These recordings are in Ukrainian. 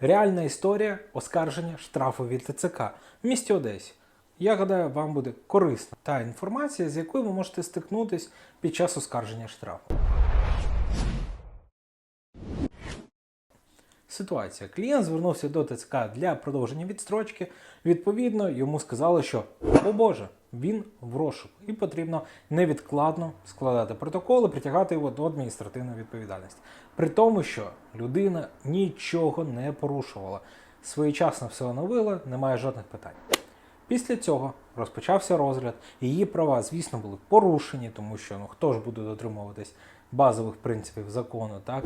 Реальна історія оскарження штрафу від ТЦК в місті Одесі. Я гадаю, вам буде корисна та інформація, з якою ви можете стикнутись під час оскарження штрафу. Ситуація. Клієнт звернувся до ТЦК для продовження відстрочки. Відповідно, йому сказали, що о Боже, він в розшуку, і потрібно невідкладно складати протоколи, притягати його до адміністративної відповідальності. При тому, що людина нічого не порушувала, своєчасно все оновила, немає жодних питань. Після цього розпочався розгляд. Її права, звісно, були порушені, тому що ну хто ж буде дотримуватись базових принципів закону, так?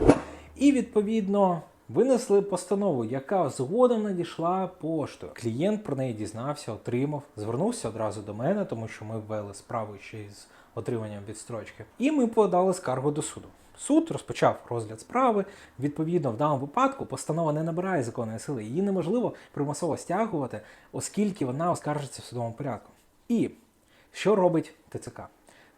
І відповідно винесли постанову, яка згодом надійшла поштою. Клієнт про неї дізнався, отримав, звернувся одразу до мене, тому що ми ввели справу ще із отриманням відстрочки. І ми подали скаргу до суду. Суд розпочав розгляд справи. Відповідно, в даному випадку постанова не набирає законної сили. Її неможливо примусово стягувати, оскільки вона оскаржиться в судовому порядку. І що робить ТЦК?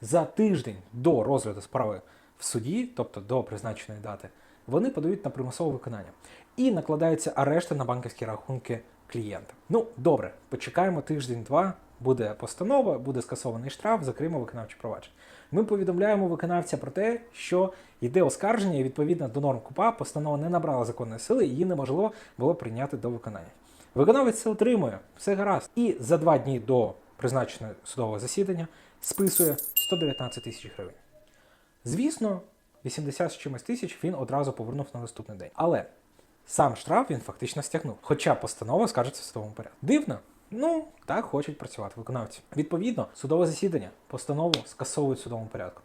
За тиждень до розгляду справи в суді, тобто до призначеної дати, вони подають на примусове виконання і накладаються арешти на банківські рахунки клієнта. Ну, добре, почекаємо тиждень-два, буде постанова, буде скасований штраф, закриємо виконавче провадження. Ми повідомляємо виконавця про те, що йде оскарження, і відповідно до норм КУПА постанова не набрала законної сили, її неможливо було прийняти до виконання. Виконавець це отримує, все гаразд. І за два дні до призначеного судового засідання списує 119 тисяч гривень. Звісно, 80 з чимось тисяч він одразу повернув на наступний день. Але сам штраф він фактично стягнув. Хоча постанова скажеться в судовому порядку. Дивно? Ну, так хочуть працювати виконавці. Відповідно, судове засідання, постанову скасовують в судовому порядку.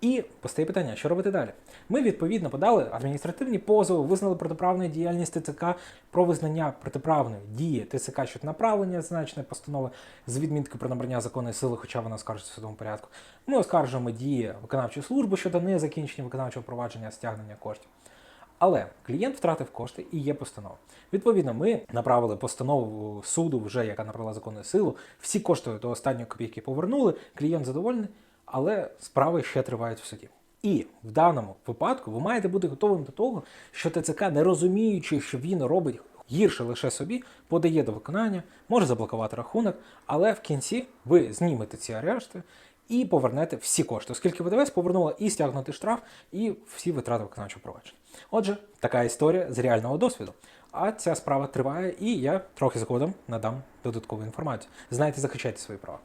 І постає питання, що робити далі? Ми відповідно подали адміністративні позови, визнали протиправну діяльність ТЦК про визнання протиправної дії ТЦК щодо направлення зазначеної постанови з відміткою про набрання законної сили, хоча вона оскаржиться в судовому порядку. Ми оскаржуємо дії виконавчої служби щодо незакінчення виконавчого провадження стягнення коштів. Але клієнт втратив кошти і є постанова. Відповідно, ми направили постанову суду, вже яка набрала законну силу. Всі кошти до останньої копійки повернули. Клієнт задоволений, але справи ще тривають в суді. І в даному випадку ви маєте бути готовим до того, що ТЦК, не розуміючи, що він робить гірше лише собі, подає до виконання, може заблокувати рахунок, але в кінці ви знімете ці арешти і повернете всі кошти, оскільки ВДВС повернула і стягнутий штраф, і всі витрати виконавчого провадження. Отже, така історія з реального досвіду. А ця справа триває, і я трохи згодом надам додаткову інформацію. Знайте, захищайте свої права.